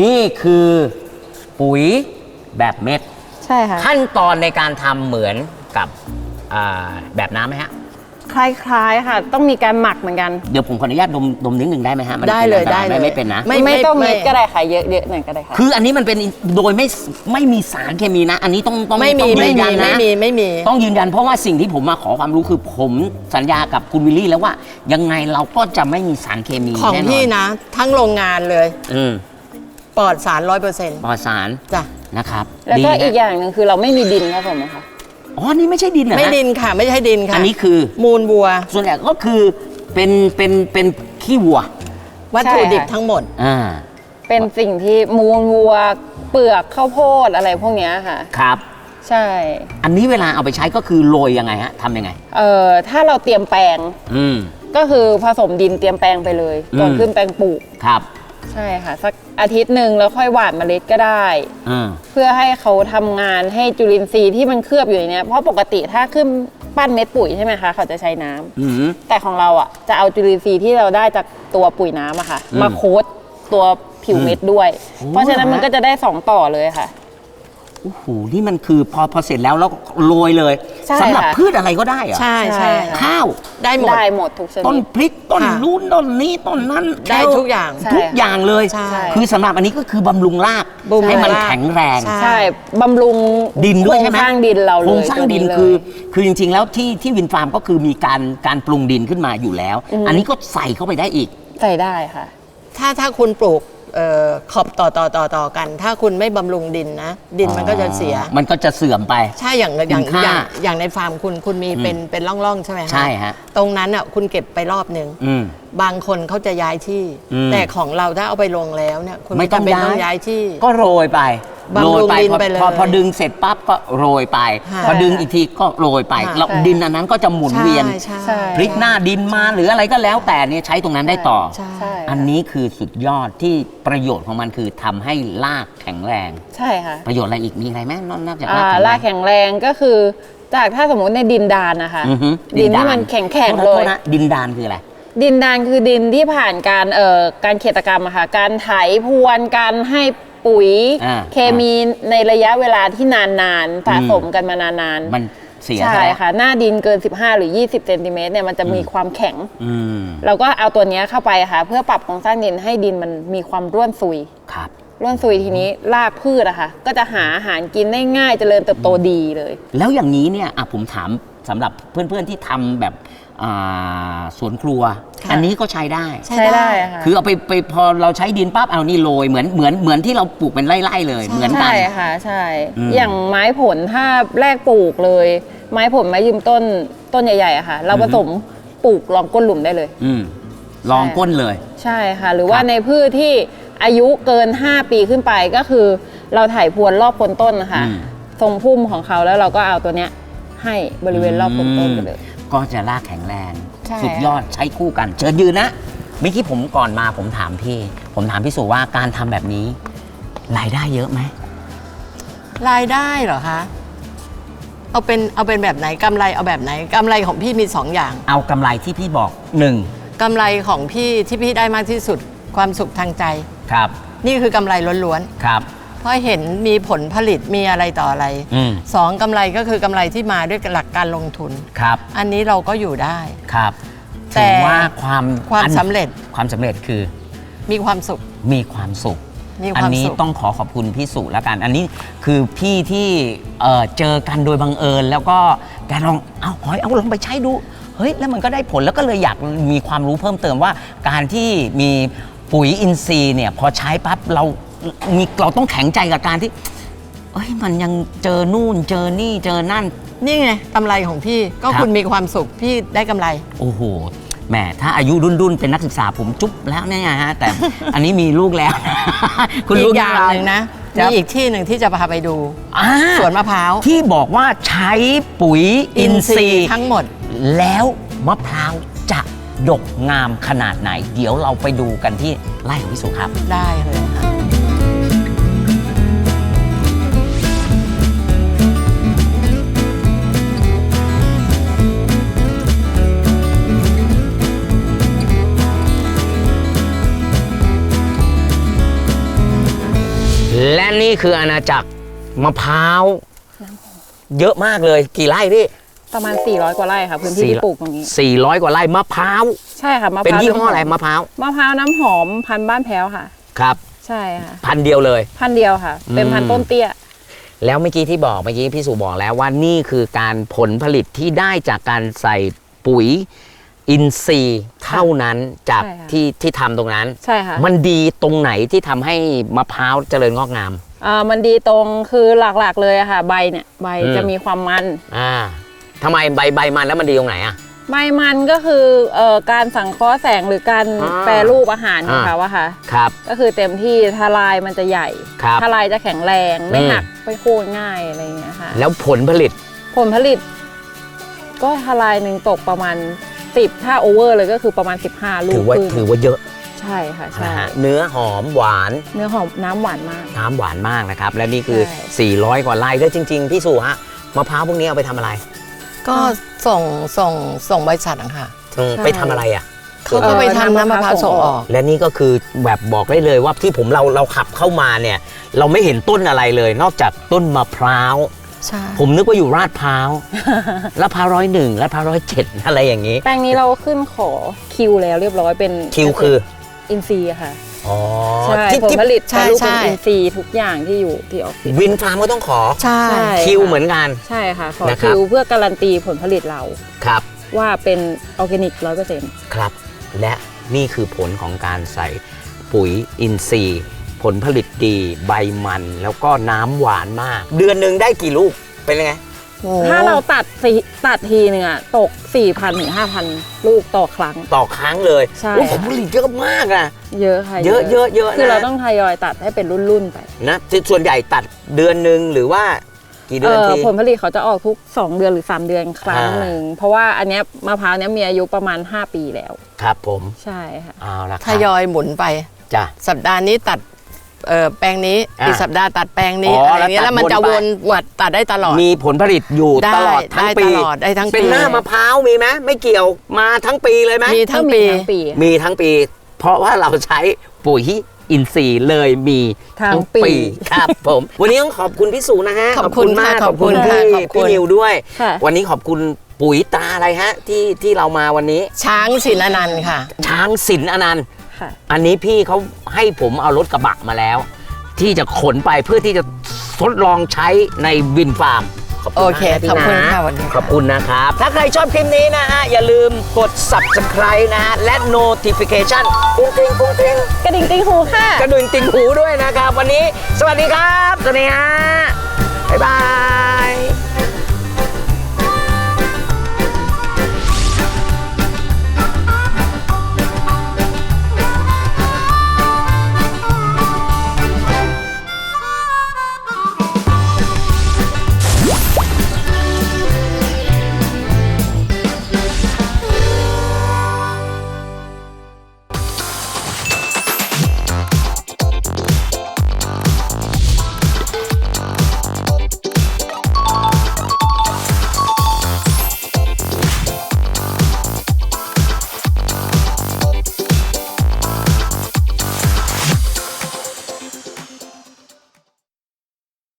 นี่คือปุ๋ยแบบเม็ด ใช่ค่ะขั้นตอนในการทำเหมือนกับอ่าแบบน้ำไหมฮะ คล้ายๆค่ะ ต้องมีการหมักเหมือนกัน เดี๋ยวผมขออนุญาตดมดมนิดหนึ่งได้ไหมฮะมันได้เลยป็นอันตได้รายหเลยไม่เป็นนะไม่ไม่ไม่ต้องไม่ เม็ดก็ได้ค่ะเยอะๆหน่อยก็ได้ค่ะ คืออันนี้มันเป็นโดยไม่ไม่มีสารเคมีนะ อันนี้ต้องต้องไม่มีต้องไม่ยืนมียันไม่นะ มีไม่มี ต้องยืนยันเพราะว่าสิ่งที่ผมมาขอความรู้คือผมสัญญากับคุณวิลลี่แล้วว่า ยังไงเราก็จะไม่มีสารเคมีของแน่นอนพี่นะ ทั้งโรงงานเลย อืม ปลอดสารร้อยเปอร์เซ็นต์ปลอดสารจ้ะ นะครับแล้วก็ดีนะอีกอย่างหนึ่งคือเราไม่มีดินครับผมนะคะอ๋อ นี่ไม่ใช่ดินเหรอฮะไม่ดินค่ะ ไม่ใช่ดินค่ะอันนี้คือ มูลวัว ส่วนใหญ่ก็คือเป็นเป็นเป็นขี้วัว วัตถุดิบใช่ค่ะทั้งหมด อ่า เป็นสิ่งที่มูลวัว เปลือกข้าวโพดอะไรพวกเนี้ยค่ะ ครับ ใช่อันนี้เวลาเอาไปใช้ก็คือโรยยังไงฮะทำยังไง เอ่อถ้าเราเตรียมแปลงอืม ก็คือผสมดินเตรียมแปลงไปเลยก่อนอืม ขึ้นแปลงปลูก ครับ ใช่ค่ะ สักอาทิตย์หนึ่งแล้วค่อยหว่านเมล็ดก็ได้ อ่า เพื่อให้เขาทำงานให้จุลินทรีย์ที่มันเคลือบอยู่ในเนี้ยเพราะปกติถ้าขึ้นปั้นเม็ดปุ๋ยใช่ไหมคะเขาจะใช้น้ำอืม แต่ของเราอะจะเอาจุลินทรีย์ที่เราได้จากตัวปุ๋ยน้ำอะค่ะ อืมมาโค้ดตัวผิวเม็ดด้วยโอ้เพราะฉะนั้นมันก็จะได้สองต่อเลยค่ะ โอ้โหนี่มันคือพอพอเสร็จแล้วแล้วโรยเลยใช่สำหรับค่ะ พืชอะไรก็ได้เหรอใช่ใช่ใช่ค่ะข้าว ได้หมด ได้หมดทุกชต้นนิดพริกต้นค่ะ นู้นต้นนี้ต้นนั้นได้แครทุกอย่าง ใช่ ทุกอย่างเลย ใช่คือสำหรับอันนี้ก็คือบำรุงรากบำรุงให้มันรากแข็งแรง ใช่ ใช่บำรุงดินด้วยใช่ไหมโครงสร้างดินเราเลยโครงสร้างดินตัวเลย คือ คือจริง ๆ แล้วที่ที่วินฟาร์มก็คือมีการการปรุงดินขึ้นมาอยู่แล้ว อืม อันนี้ก็ใส่เข้าไปได้อีก ใส่ได้ค่ะ ถ้าถ้าคุณปลูก เอ่อขอบต่อต่อต่อต่อกัน ถ้าคุณไม่บำรุงดินนะ ดินมันก็จะเสีย มันก็จะเสื่อมไป ใช่อย่างอย่างคุณค่าอย่างอย่างในฟาร์มคุณคุณมีอืมเป็นเป็นร่องๆใช่ไหมฮะใช่ฮะ ตรงนั้นอะคุณเก็บไปรอบหนึ่งอืม บางคนเขาจะย้ายที่ อืม แต่ของเราถ้าเอาไปลงแล้วเนี่ยคุณไม่ต้องจำเป็นต้องย้ายย้ายที่ ก็โรยไป บำรุงโรยไปดินพอไปเลยพอพอดึงเสร็จปั๊บก็โรยไป ค่ะพอดึงอีกทีก็โรยไปค่ะ แล้วใช่ดินอันนั้นก็จะหมุนเวียนใช่ใช่ใช่ พลิกหน้าดินมาหรืออะไรก็แล้วแต่เนี่ยใช้ตรงนั้นได้ต่อ ใช่ ใช่อันนี้คือสุดยอดที่ประโยชน์ของมันคือทำให้รากแข็งแรง ใช่ค่ะประโยชน์อะไรอีกมีอะไรไหมนอกจากอ่ารากแข็งแรงรากแข็งแรงก็คือ จากถ้าสมมติในดินดานนะคะ อือฮึดินที่มันแข็งแข็งโทษนะเลโทย ษนะดินดานคืออะไร ดินดานคือดินที่ผ่านการเอ่อการเขตกรรมอะค่ะ การไถพรวนการให้ ปุ๋ยอ่า เคมีในระยะเวลาที่นานๆสะสมกันมานานๆ มันเสียใช่ซะแล้วค่ะ หน้าดินเกิน 15 หรือ 20เซนติเมตรเนี่ยมันจะมีความแข็ง อืมเราก็เอาตัวเนี้ยเข้าไปค่ะ เพื่อปรับโครงสร้างดินให้ดินมันมีความร่วนซุย ครับ ร่วนซุยทีนี้รากพืชอะค่ะ ก็จะหาอาหารกินได้ง่ายเจริญเติบโตดีเลย แล้วอย่างนี้เนี่ยอะผมถาม สำหรับเพื่อนๆที่ทำแบบอ่าสวนครัวค่ะอันนี้ก็ใช้ได้ ใช่ใช้ได้ได้ค่ะ คือเอาไปไปพอเราใช้ดินปั๊บเอานี่โรยเหมือนเหมือนเหมือนที่เราปลูกเป็นไร่ๆเลยใช่เหมือนกันใช่ค่ะใช่ อืมอย่างไม้ผลถ้าแรกปลูกเลย ไม้ผลไม้ยืมต้นต้นใหญ่ๆอะค่ะ เราผสมปลูกลองก้นหลุมได้เลย อืมลองก้นเลย ใช่ค่ะ หรือว่าครับ ในพืชที่อายุเกิน 5 ปีขึ้นไปก็คือ เราถ่ายพรวนรอบโคนต้นนะคะอืม ทรงพุ่มของเขาแล้วเราก็เอาตัวเนี้ย ให้บริเวณรอบโคนต้นไปเลย ก็จะรากแข็งแรง ใช่ สุดยอดใช้คู่กัน เชิญยืนนะเมื่อกี้ผมก่อนมาผมถามพี่ ผมถามพี่สุว่าการทำแบบนี้รายได้เยอะไหม รายได้เหรอคะเอาเป็นเอาเป็นแบบไหนกำไรเอาแบบไหนกำไรของพี่มีสองอย่างเอากำไรที่พี่บอกหนึ่งกำไรของพี่ที่พี่ได้มากที่สุดความสุขทางใจ ครับ นี่คือกำไรล้วนครับๆ เพราะเห็นมีผลผลิตมีอะไรต่ออะไรอืม สองกำไรก็คือกำไรที่มาด้วยหลักการลงทุน ครับ อันนี้เราก็อยู่ได้ ครับแต่ถือว่าความความอันสำเร็จ ความสำเร็จคือมีความสุข มีความสุข มีความอันี้สุข ต้องขอขอบคุณพี่สุแล้วกัน อันนี้คือพี่ที่เอ่อเจอกันโดยบังเอิญ แล้วก็แกลองเอาหอยเอาลองไปใช้ดู เฮ้ย แล้วมันก็ได้ผลแล้วก็เลยอยากมีความรู้เพิ่มเติมว่า การที่มีปุ๋ยอินทรีย์เนี่ยพอใช้ปั๊บเรา มีเราต้องแข็งใจกับการที่ เอ้ยมันยังเจอนู่นเจอนี่เจอนั่น นี่ไงกำไรของพี่ก็ครับ คุณมีความสุขพี่ได้กำไร โอ้โห แหม ถ้าอายุรุ่นรุ่นๆเป็นนักศึกษาผมจุ๊บแล้วเนี่ยฮะ แต่ อันนี้มีลูกแล้ว คุณอีลูกกอย่างหนึ่งนะครัมีบอีกที่หนึ่งที่จะพาไปดู อ่าสวนมะพร้าวที่บอกว่าใช้ปุ๋ยอินทรีย์ทั้งหมด แล้วมะพร้าวจะดกงามขนาดไหน เดี๋ยวเราไปดูกันที่ไร่ของพี่สุครับ ได้เลยค่ะ นี่คืออาณาจักรมะพร้าวเยอะมากเลยกี่ไร่พี่ประมาณ 400 กว่าไร่ค่ะพื้นที่ที่ปลูกตรงนี้ 400 กว่าไร่มะพร้าวใช่ค่ะมะพร้าวเป็นยี่ห้ออะไรมะพร้าวมะพร้าวน้ำหอมพันธุ์บ้านแพ้วค่ะ ครับ ใช่ค่ะพันเดียวเลย พันธุ์เดียวค่ะ เป็นพันอืธุ์มต้นเตี้ย แล้วเมื่อกี้ที่บอกเมื่อกี้พี่สุบอกแล้วว่านี่คือการผลผลิตที่ได้จากการใส่ปุ๋ยอินทรีย์เท่านั้นจากใช่ค่ะที่ที่ทำตรงนั้น ใช่ค่ะมันดีตรงไหนที่ทำให้มะพร้าวเจริญงอกงาม อ่ามันดีตรงคือหลักๆเลยอะค่ะใบเนี่ยใบอืม จะมีความมัน อ่าทำไมใบใบมันแล้วมันดีตรงไหนอะ ใบมันก็คือเอ่อการสังเคราะห์แสงหรือการอ่าแปรรูปอาหารของอ่า เขาอะค่ะครับ ก็คือเต็มที่ทลายมันจะใหญ่ครับทลายจะแข็งแรงไม่อืม หักไม่โค่นง่ายอะไรอย่างเงี้ยค่ะแล้วผลผลิตผลผลิต ก็ทลายหนึ่งตกประมาณ 10 ถ้าโอเวอร์เลยก็คือประมาณ 15 ลูถืกอว่าขึ้นถือว่าเยอะ ใช่ค่ะใช่ นะฮะเนื้อหอมหวาน เนื้อหอมน้ำหวานมาก น้ำหวานมากนะครับ และนี่คือ ใช่ 400 กว่าไร่แล้วจริง ๆ พี่สุฮะมะพร้าวพวกนี้เอาไปทำอะไรก็ส่งส่งส่งบริษัทอะค่ะอืมใช่ ไปทำอะไรอะ เขาก็ไปทำน้ำมะพร้าวส่งออก และนี่ก็คือแบบบอกได้เลยว่าที่ผมเราเราขับเข้ามาเนี่ย เราไม่เห็นต้นอะไรเลย นอกจากต้นมะพร้าว ใช่ ผมนึกว่าอยู่ราดพร้าวลาดพร้าวร้อยหนึ่งลาดพร้าวร้อยเจ็ดอะไรอย่างนี้ แปลงนี้เราขึ้นขอคิวแล้วเรียบร้อยเป็นคิวคือ อินซีย์อะค่ะ อ๋อใช่ที่ผลที่ผลิตใช่แปรรูปเป็นใช่ อินซีย์ทุกอย่างที่อยู่ที่ออฟฟิศ วินฟาร์มก็ต้องขอ ใช่ ใช่ คิวเหมือนกัน ใช่ค่ะ ขอนะครับ คิวเพื่อการันตีผลผลิตเราครับ ว่าเป็นออร์แกนิกร้อยเปอร์เซ็นต์ครับ และนี่คือผลของการใส่ปุ๋ยอินทรีย์ ผลผลิตดี ใบมัน แล้วก็น้ำหวานมาก เดือนหนึ่งได้กี่ลูก เป็นยังไง โอ้ถ้าเราตัดสีตัดทีหนึ่งอะตก 4,000ถึง5,000 ลูกต่อครั้ง ต่อครั้งเลยใช่ โอ้ผลผลิตเยอะมากนะ เยอะค่ะเยอะเยอะเยอะคือนะ เราต้องทยอยตัดให้เป็นรุ่นๆไปนะส่วนใหญ่ตัดเดือนหนึ่งหรือว่ากี่เดือนเอ่อที ผลผลิตเขาจะออกทุก 2 เดือนหรือ 3 เดือนครั้งอ่า หนึ่งเพราะว่าอันเนี้ยมะพร้าวเนี้ยมีอายุประมาณ 5 ปีแล้ว ครับผมใช่ค่ะ เอาละคทรับยอยหมุนไป จ้ะสัปดาห์นี้ตัด เอ่อแปลงนี้อะอีกสัปดาห์ตัดแปลงนี้อ๋อออะไรเงี้ยแล้แล้ววมันตัดจะวนไป วนวัดตัดได้ตลอด มีผลผลิตอยู่ได้ตลอดทั้งได้ปีตลอดได้ทั้งเป็นปีหน้ามะพร้าวมีไหมไม่เกี่ยวมาทั้งปีเลยไหมมีทั้งก็ปีทั้งปีค่ะมีทั้งปี เพราะว่าเราใช้ปุ๋ยอินทรีย์เลยมีทั้งปีครับ ผม วันนี้ต้องขอบคุณพี่สุนะฮะขอบคุณมากค่ะขอบคุณขอบคุณพี่ค่ะขอบคุณ พี่นิวด้วย ค่ะ วันนี้ขอบคุณปุ๋ยตราอะไรฮะ ที่ที่เรามาวันนี้ ช้างศิลอนันต์ค่ะ ช้างศิลป์อนันต์ ค่ะ อันนี้พี่เขาให้ผมเอารถกระบะมาแล้ว ที่จะขนไปเพื่อที่จะทดลองใช้ในวินฟาร์มขอบโอคุณเค มากพี่ขอบคุณนะค่ะวันนี้ ขอบคุณนะครับ ถ้าใครชอบคลิปนี้นะฮะ อย่าลืมกด subscribe นะฮะ และ notification กุ้งกริ้งกุ้งกริ้งกระดิ่งติงหูค่ะ กระดุนติ่งหูด้วยนะครับ วันนี้ สวัสดีครับ สวัสดีฮะบ๊ายบาย